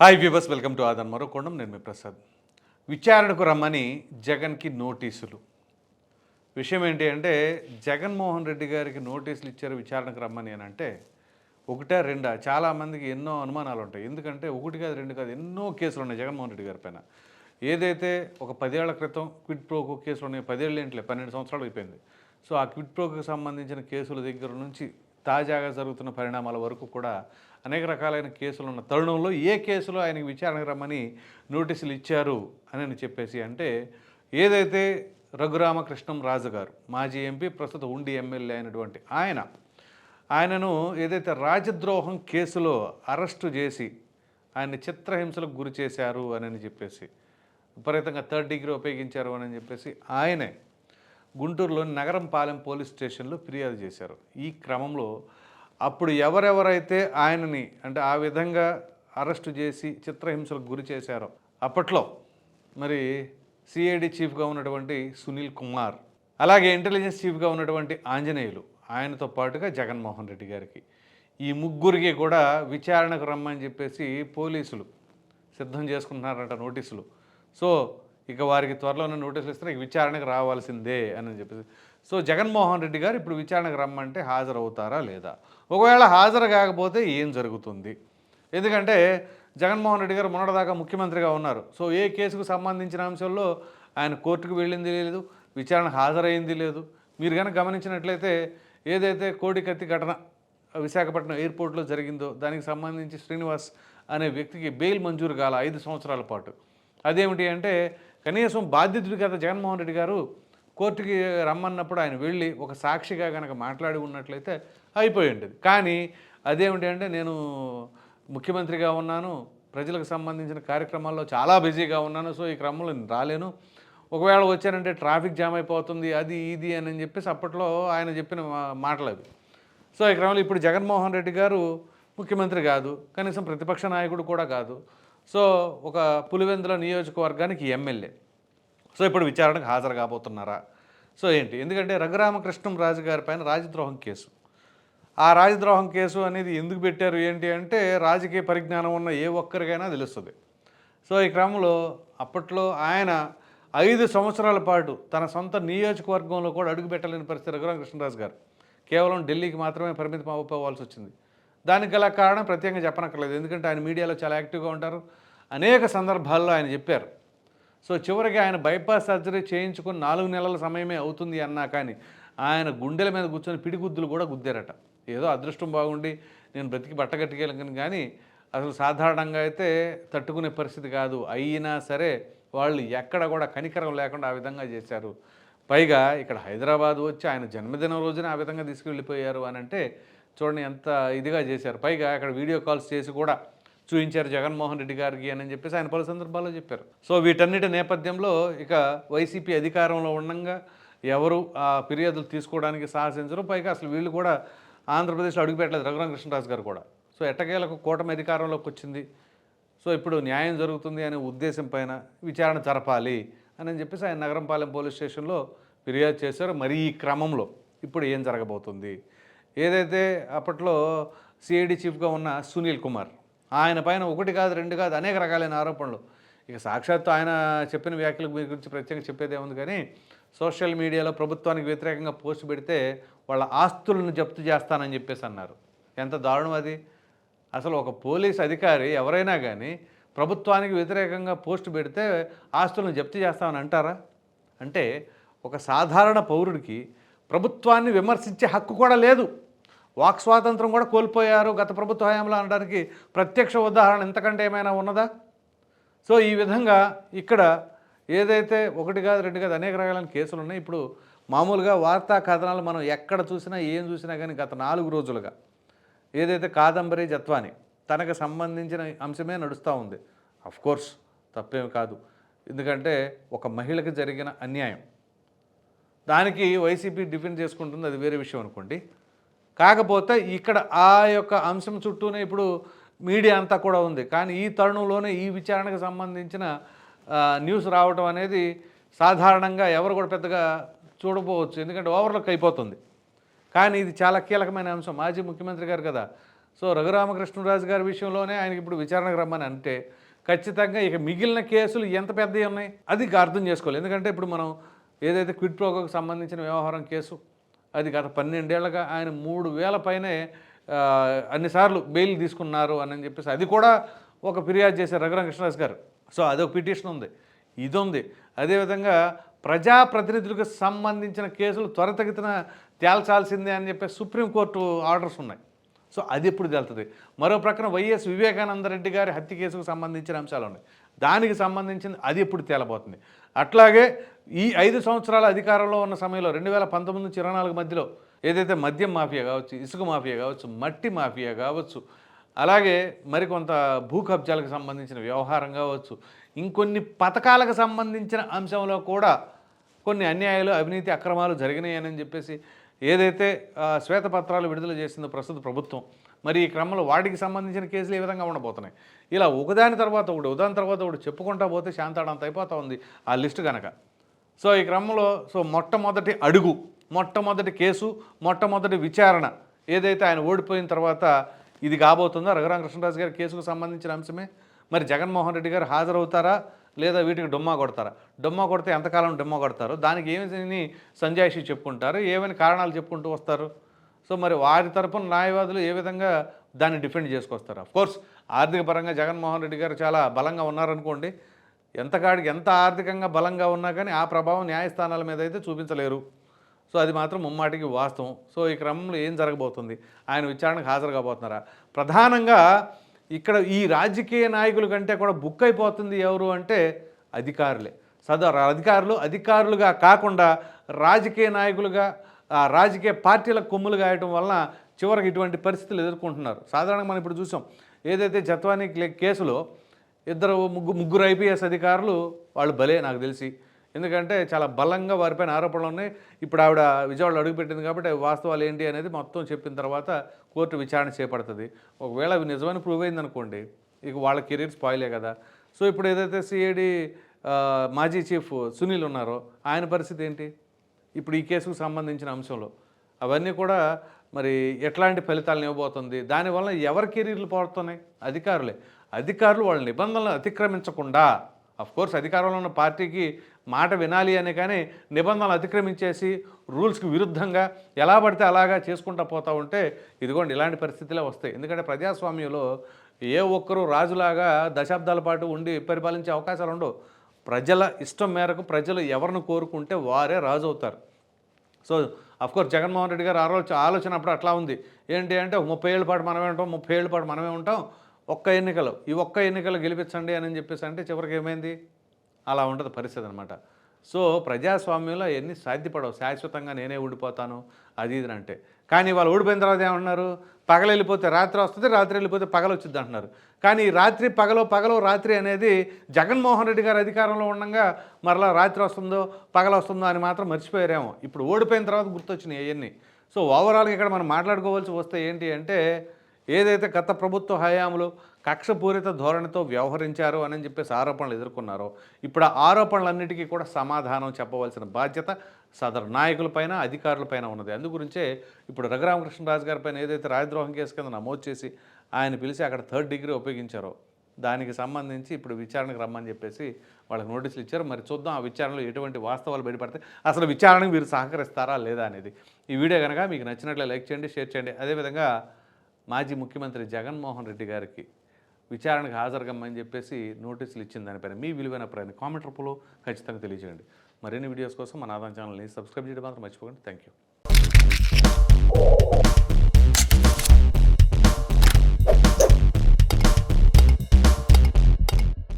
Hi viewers welcome to ఆదన్ మరోకోణం నేను మీ ప్రసాద్. విచారణకు రమ్మని జగన్కి నోటీసులు. విషయం ఏంటి అంటే జగన్మోహన్ రెడ్డి గారికి నోటీసులు ఇచ్చారు విచారణకు రమ్మని అని అంటే ఒకటా రెండా? చాలామందికి ఎన్నో అనుమానాలు ఉంటాయి. ఎందుకంటే ఒకటి కాదు రెండు కాదు ఎన్నో కేసులు ఉన్నాయి జగన్మోహన్ రెడ్డి గారి పైన. ఏదైతే ఒక పదేళ్ళ క్రితం క్విడ్ ప్రోకో కేసులు ఉన్నాయి పదేళ్ళు ఏంటిలే పన్నెండు సంవత్సరాలు అయిపోయింది. సో ఆ క్విడ్ ప్రోకోకి సంబంధించిన కేసుల దగ్గర నుంచి తాజాగా జరుగుతున్న పరిణామాల వరకు కూడా అనేక రకాలైన కేసులు ఉన్న తరుణంలో ఏ కేసులో ఆయనకి విచారణకు రమ్మని నోటీసులు ఇచ్చారు అని చెప్పేసి అంటే ఏదైతే రఘురామకృష్ణం రాజు గారు మాజీ ఎంపీ ప్రస్తుత ఉండి ఎమ్మెల్యే అయినటువంటి ఆయన ఆయనను ఏదైతే రాజద్రోహం కేసులో అరెస్టు చేసి ఆయన చిత్రహింసలకు గురి చేశారు అని చెప్పేసి విపరీతంగా థర్డ్ డిగ్రీ ఉపయోగించారు అని చెప్పేసి ఆయనే గుంటూరులోని నగరంపాలెం పోలీస్ స్టేషన్లో ఫిర్యాదు చేశారు. ఈ క్రమంలో అప్పుడు ఎవరెవరైతే ఆయనని అంటే ఆ విధంగా అరెస్టు చేసి చిత్రహింసలకు గురి చేశారో అప్పట్లో మరి సిఐడి చీఫ్గా ఉన్నటువంటి సునీల్ కుమార్ అలాగే ఇంటెలిజెన్స్ చీఫ్గా ఉన్నటువంటి ఆంజనేయులు ఆయనతో పాటుగా జగన్మోహన్ రెడ్డి గారికి. ఈ ముగ్గురికి కూడా విచారణకు రమ్మని చెప్పేసి పోలీసులు సిద్ధం చేసుకుంటున్నారంట నోటీసులు. సో ఇక వారికి త్వరలోనే నోటీసులు ఇస్తే ఇక విచారణకు రావాల్సిందే అని చెప్పేసి. సో జగన్మోహన్ రెడ్డి గారు ఇప్పుడు విచారణకు రమ్మంటే హాజరవుతారా లేదా? ఒకవేళ హాజరు కాకపోతే ఏం జరుగుతుంది? ఎందుకంటే జగన్మోహన్ రెడ్డి గారు మొన్నటిదాకా ముఖ్యమంత్రిగా ఉన్నారు. సో ఏ కేసుకు సంబంధించిన అంశంలో ఆయన కోర్టుకు వెళ్ళింది లేదు విచారణ హాజరైంది లేదు. మీరు కనుక గమనించినట్లయితే ఏదైతే కోడికత్తి ఘటన విశాఖపట్నం ఎయిర్పోర్ట్లో జరిగిందో దానికి సంబంధించి శ్రీనివాస్ అనే వ్యక్తికి బెయిల్ మంజూరు కాల ఐదు సంవత్సరాల పాటు. అదేమిటి అంటే కనీసం బాధ్యతుడు కదా జగన్మోహన్ రెడ్డి గారు కోర్టుకి రమ్మన్నప్పుడు ఆయన వెళ్ళి ఒక సాక్షిగా కనుక మాట్లాడి ఉన్నట్లయితే అయిపోయి ఉండేది కానీ అదేమిటి అంటే నేను ముఖ్యమంత్రిగా ఉన్నాను ప్రజలకు సంబంధించిన కార్యక్రమాల్లో చాలా బిజీగా ఉన్నాను సో ఈ క్రమంలో నేను రాలేను. ఒకవేళ వచ్చానంటే ట్రాఫిక్ జామ్ అయిపోతుంది అది ఇది అని చెప్పేసి అప్పట్లో ఆయన చెప్పిన మా- మాటలు అవి. సో ఈ క్రమంలో ఇప్పుడు జగన్మోహన్ రెడ్డి గారు ముఖ్యమంత్రి కాదు కనీసం ప్రతిపక్ష నాయకుడు కూడా కాదు. సో ఒక పులివెందుల నియోజకవర్గానికి ఎమ్మెల్యే. సో ఇప్పుడు విచారణకు హాజరు కాబోతున్నారా? సో ఏంటి? ఎందుకంటే రఘురామకృష్ణం రాజు గారి పైన రాజద్రోహం కేసు. ఆ రాజద్రోహం కేసు అనేది ఎందుకు పెట్టారు? ఏంటి అంటే రాజకీయ పరిజ్ఞానం ఉన్న ఏ ఒక్కరికైనా తెలుస్తుంది. సో ఈ క్రమంలో అప్పట్లో ఆయన ఐదు సంవత్సరాల పాటు తన సొంత నియోజకవర్గంలో కూడా అడుగుపెట్టలేని పరిస్థితి రఘురామకృష్ణరాజు గారు కేవలం ఢిల్లీకి మాత్రమే పరిమితం అవ్వకపోవాల్సి వచ్చింది. దానికి గల కారణం ప్రత్యేకంగా చెప్పనక్కర్లేదు. ఎందుకంటే ఆయన మీడియాలో చాలా యాక్టివ్గా ఉంటారు. అనేక సందర్భాల్లో ఆయన చెప్పారు. సో చివరికి ఆయన బైపాస్ సర్జరీ చేయించుకుని నాలుగు నెలల సమయమే అవుతుంది అన్నా కానీ ఆయన గుండెల మీద కూర్చొని పిడిగుద్దులు కూడా గుద్దారట. ఏదో అదృష్టం బాగుండి నేను బ్రతికి బట్టగట్టుకెళ్ళను కానీ అసలు సాధారణంగా అయితే తట్టుకునే పరిస్థితి కాదు. అయినా సరే వాళ్ళు ఎక్కడ కూడా కనికరం లేకుండా ఆ విధంగా చేశారు. పైగా ఇక్కడ హైదరాబాద్ వచ్చి ఆయన జన్మదినం రోజున ఆ విధంగా తీసుకువెళ్ళిపోయారు అని అంటే చూడండి ఎంత ఇదిగా చేశారు. పైగా అక్కడ వీడియో కాల్స్ చేసి కూడా చూపించారు జగన్మోహన్ రెడ్డి గారికి అని చెప్పేసి ఆయన పలు సందర్భాల్లో చెప్పారు. సో వీటన్నిటి నేపథ్యంలో ఇక వైసీపీ అధికారంలో ఉండగా ఎవరు ఆ ఫిర్యాదులు తీసుకోవడానికి సాహసించరు పైగా అసలు వీళ్ళు కూడా ఆంధ్రప్రదేశ్లో అడుగుపెట్టలేదు రఘురామకృష్ణరాజు గారు కూడా. సో ఎట్టకేలకు కూటమి అధికారంలోకి వచ్చింది. సో ఇప్పుడు న్యాయం జరుగుతుంది అనే ఉద్దేశం పైన విచారణ జరపాలి అని చెప్పేసి ఆయన నగరంపాలెం పోలీస్ స్టేషన్లో ఫిర్యాదు చేశారు. మరి ఈ క్రమంలో ఇప్పుడు ఏం జరగబోతుంది? ఏదైతే అప్పట్లో సిఐడి చీఫ్గా ఉన్న సునీల్ కుమార్ ఆయన పైన ఒకటి కాదు రెండు కాదు అనేక రకాలైన ఆరోపణలు. ఇక సాక్షాత్తు ఆయన చెప్పిన వ్యాఖ్యల గురించి ప్రత్యేకంగా చెప్పేదే ఉంది కానీ సోషల్ మీడియాలో ప్రభుత్వానికి వ్యతిరేకంగా పోస్ట్ పెడితే వాళ్ళ ఆస్తులను జప్తు చేస్తానని చెప్పేసి అన్నారు. ఎంత దారుణం అది? అసలు ఒక పోలీస్ అధికారి ఎవరైనా కానీ ప్రభుత్వానికి వ్యతిరేకంగా పోస్ట్ పెడితే ఆస్తులను జప్తు చేస్తామని అంటారా? అంటే ఒక సాధారణ పౌరుడికి ప్రభుత్వాన్ని విమర్శించే హక్కు కూడా లేదు. వాక్ స్వాతంత్రం కూడా కోల్పోయారు గత ప్రభుత్వ హయాంలో అనడానికి ప్రత్యక్ష ఉదాహరణ ఇంతకంటే ఏమైనా ఉన్నదా? సో ఈ విధంగా ఇక్కడ ఏదైతే ఒకటి కాదు రెండు కాదు అనేక రకాలైన కేసులు ఉన్నాయి. ఇప్పుడు మామూలుగా వార్తా కథనాలు మనం ఎక్కడ చూసినా ఏం చూసినా కానీ గత నాలుగు రోజులుగా ఏదైతే కాదంబరి జత్వాని తనకు సంబంధించిన అంశమే నడుస్తూ ఉంది. అఫ్ కోర్స్ తప్పేమి కాదు. ఎందుకంటే ఒక మహిళకి జరిగిన అన్యాయం. దానికి వైసీపీ డిఫెండ్ చేసుకుంటుంది అది వేరే విషయం అనుకోండి. కాకపోతే ఇక్కడ ఆ యొక్క అంశం చుట్టూనే ఇప్పుడు మీడియా అంతా కూడా ఉంది. కానీ ఈ తరుణంలోనే ఈ విచారణకు సంబంధించిన న్యూస్ రావడం అనేది సాధారణంగా ఎవరు కూడా పెద్దగా చూడపోవచ్చు ఎందుకంటే ఓవర్లోకి అయిపోతుంది. కానీ ఇది చాలా కీలకమైన అంశం. మాజీ ముఖ్యమంత్రి గారు కదా. సో రఘురామకృష్ణరాజు గారి విషయంలోనే ఆయనకి ఇప్పుడు విచారణకు రమ్మని అంటే ఖచ్చితంగా ఇక మిగిలిన కేసులు ఎంత పెద్దవి ఉన్నాయి? అది అర్థం చేసుకోవాలి. ఎందుకంటే ఇప్పుడు మనం ఏదైతే క్విడ్ ప్రోకోకు సంబంధించిన వ్యవహారం కేసు అది గత పన్నెండేళ్ళుగా ఆయన మూడు వేల పైనే అన్నిసార్లు బెయిల్ తీసుకున్నారు అని చెప్పేసి అది కూడా ఒక ఫిర్యాదు చేశారు రఘురామకృష్ణరాజు గారు. సో అదొక పిటిషన్ ఉంది. ఇది ఉంది అదేవిధంగా ప్రజాప్రతినిధులకు సంబంధించిన కేసులు త్వరితగతిన తేల్చాల్సిందే అని చెప్పి సుప్రీంకోర్టు ఆర్డర్స్ ఉన్నాయి. సో అది ఎప్పుడు తేలుతుంది? మరో ప్రక్కన వైఎస్ వివేకానంద రెడ్డి గారి హత్య కేసుకు సంబంధించిన అంశాలు ఉన్నాయి. దానికి సంబంధించింది అది ఎప్పుడు తేలబోతుంది? అట్లాగే ఈ ఐదు సంవత్సరాల అధికారంలో ఉన్న సమయంలో రెండు వేల పంతొమ్మిది నుంచి ఇరవై నాలుగు మధ్యలో ఏదైతే మద్యం మాఫియా కావచ్చు ఇసుక మాఫియా కావచ్చు మట్టి మాఫియా కావచ్చు అలాగే మరికొంత భూ కబ్జాలకు సంబంధించిన వ్యవహారం కావచ్చు ఇంకొన్ని పథకాలకు సంబంధించిన అంశంలో కూడా కొన్ని అన్యాయాలు అవినీతి అక్రమాలు జరిగినాయని చెప్పేసి ఏదైతే శ్వేతపత్రాలు విడుదల చేసిందో ప్రస్తుత ప్రభుత్వం మరి ఈ క్రమంలో వాటికి సంబంధించిన కేసులు ఏ విధంగా ఉండబోతున్నాయి? ఇలా ఒకదాని తర్వాత ఒకటి ఉదాని తర్వాత ఒకటి చెప్పుకుంటా పోతే శాంతాడంత అయిపోతూ ఉంది ఆ లిస్టు కనుక సో ఈ క్రమంలో సో మొట్టమొదటి అడుగు మొట్టమొదటి కేసు మొట్టమొదటి విచారణ ఏదైతే ఆయన ఓడిపోయిన తర్వాత ఇది కాబోతుందో రఘురామకృష్ణరాజు గారి కేసుకు సంబంధించిన అంశమే. మరి జగన్మోహన్ రెడ్డి గారు హాజరవుతారా? లేదా వీటికి డొమ్మా కొడతారా? డొమ్మా కొడితే ఎంతకాలం డొమ్మా కొడతారు? దానికి ఏమి సంజాయిషి చెప్పుకుంటారు? ఏమైనా కారణాలు చెప్పుకుంటూ వస్తారు? సో మరి వారి తరపున న్యాయవాదులు ఏ విధంగా దాన్ని డిఫెండ్ చేసుకొస్తారు? అఫ్ కోర్స్ ఆర్థిక పరంగా జగన్మోహన్ రెడ్డి గారు చాలా బలంగా ఉన్నారనుకోండి. ఎంతకాడికి ఎంత ఆర్థికంగా బలంగా ఉన్నా కానీ ఆ ప్రభావం న్యాయస్థానాల మీద అయితే చూపించలేరు. సో అది మాత్రం ముమ్మాటికి వాస్తవం. సో ఈ క్రమంలో ఏం జరగబోతుంది? ఆయన విచారణకు హాజరు కాబోతున్నారా? ప్రధానంగా ఇక్కడ ఈ రాజకీయ నాయకుల కంటే కూడా బుక్ అయిపోతుంది ఎవరు అంటే అధికారులే. సదా అధికారులు అధికారులుగా కాకుండా రాజకీయ నాయకులుగా ఆ రాజకీయ పార్టీల కొమ్ములు గాయటం వలన చివరికి ఇటువంటి పరిస్థితులు ఎదుర్కొంటున్నారు. సాధారణంగా మనం ఇప్పుడు చూసాం ఏదైతే జత్వానీ క్లే- కేసులో ఇద్దరు ముగ్గు ముగ్గురు ఐపీఎస్ అధికారులు వాళ్ళు భలే నాకు తెలిసి. ఎందుకంటే చాలా బలంగా వారిపైన ఆరోపణలు ఉన్నాయి. ఇప్పుడు ఆవిడ విజయవాడలో అడుగుపెట్టింది కాబట్టి వాస్తవాలు ఏంటి అనేది మొత్తం చెప్పిన తర్వాత కోర్టు విచారణ చేపడుతుంది. ఒకవేళ అవి నిజమని ప్రూవ్ అయిందనుకోండి ఇక వాళ్ళ కెరీర్ స్పాయిలే కదా. సో ఇప్పుడు ఏదైతే సిఐడి మాజీ చీఫ్ సునీల్ ఉన్నారో ఆయన పరిస్థితి ఏంటి? ఇప్పుడు ఈ కేసుకు సంబంధించిన అంశంలో. అవన్నీ కూడా మరి ఎట్లాంటి ఫలితాలను ఇవ్వబోతుంది దానివల్ల ఎవరి కెరీర్లు పోతున్నాయి అధికారులే. అధికారులు వాళ్ళ నిబంధనలు అతిక్రమించకుండా కోర్స్ అధికారంలో ఉన్న పార్టీకి మాట వినాలి అని కానీ నిబంధనలు అతిక్రమించేసి రూల్స్కి విరుద్ధంగా ఎలా పడితే అలాగా చేసుకుంటా పోతా ఉంటే ఇదిగోండి ఇలాంటి పరిస్థితులే వస్తాయి. ఎందుకంటే ప్రజాస్వామ్యంలో ఏ ఒక్కరూ రాజులాగా దశాబ్దాల పాటు ఉండి పరిపాలించే అవకాశాలు ఉండవు. ప్రజల ఇష్టం మేరకు ప్రజలు ఎవరిని కోరుకుంటే వారే రాజు అవుతారు. సో అఫ్కోర్స్ జగన్మోహన్ రెడ్డి గారు ఆలోచన ఆలోచన అప్పుడు అట్లా ఉంది. ఏంటి అంటే ముప్పై ఏళ్ళ పాటు మనమే ఉంటాం ముప్పై ఏళ్ళ పాటు మనమే ఉంటాం. ఒక్క ఎన్నికలు ఈ ఒక్క ఎన్నికలు గెలిపించండి అని చెప్పేసి అంటే చివరికి ఏమైంది? అలా ఉండదు పరిస్థితి అనమాట సో ప్రజాస్వామ్యంలో ఎన్ని సాధ్యపడవు. శాశ్వతంగా నేనే ఊడిపోతాను అది ఇది అంటే. కానీ వాళ్ళు ఓడిపోయిన తర్వాత ఏమన్నారు? పగలు వెళ్ళిపోతే రాత్రి వస్తుంది రాత్రి వెళ్ళిపోతే పగలు వచ్చింది అంటున్నారు. కానీ రాత్రి పగలో పగలో రాత్రి అనేది జగన్మోహన్ రెడ్డి గారు అధికారంలో ఉండగా మరలా రాత్రి వస్తుందో పగలు వస్తుందో అని మాత్రం మర్చిపోయారేమో. ఇప్పుడు ఓడిపోయిన తర్వాత గుర్తొచ్చినాయి అవన్నీ. సో ఓవరాల్గా ఇక్కడ మనం మాట్లాడుకోవాల్సి వస్తే ఏంటి అంటే ఏదైతే గత ప్రభుత్వ హయాంలో కక్షపూరిత ధోరణితో వ్యవహరించారు అని చెప్పేసి ఆరోపణలు ఎదుర్కొన్నారో ఇప్పుడు ఆ ఆరోపణలన్నిటికీ కూడా సమాధానం చెప్పవలసిన బాధ్యత సదరు నాయకులపైన అధికారులపైన ఉన్నది. అందుగురించే ఇప్పుడు రఘురామకృష్ణరాజు గారిపైన ఏదైతే రాజద్రోహం కేసు కింద నమోదు చేసి ఆయన పిలిచి అక్కడ థర్డ్ డిగ్రీ ఉపయోగించారో దానికి సంబంధించి ఇప్పుడు విచారణకు రమ్మని చెప్పేసి వాళ్ళకి నోటీసులు ఇచ్చారు. మరి చూద్దాం ఆ విచారణలో ఎటువంటి వాస్తవాలు బయటపడతాయి అసలు విచారణకు మీరు సహకరిస్తారా లేదా అనేది. ఈ వీడియో కనుక మీకు నచ్చినట్లే లైక్ చేయండి షేర్ చేయండి. అదేవిధంగా మాజీ ముఖ్యమంత్రి జగన్మోహన్ రెడ్డి గారికి విచారణకు హాజరుగమ్మని చెప్పేసి నోటీసులు ఇచ్చిన దానిపైన మీ విలువైన అభిప్రాయాన్ని కామెంట్ రూపంలో ఖచ్చితంగా తెలియజేయండి. మరిన్ని వీడియోస్ కోసం మన ఆదాయం ఛానల్ని సబ్స్క్రైబ్ చేయడం మాత్రం మర్చిపోకండి. Thank you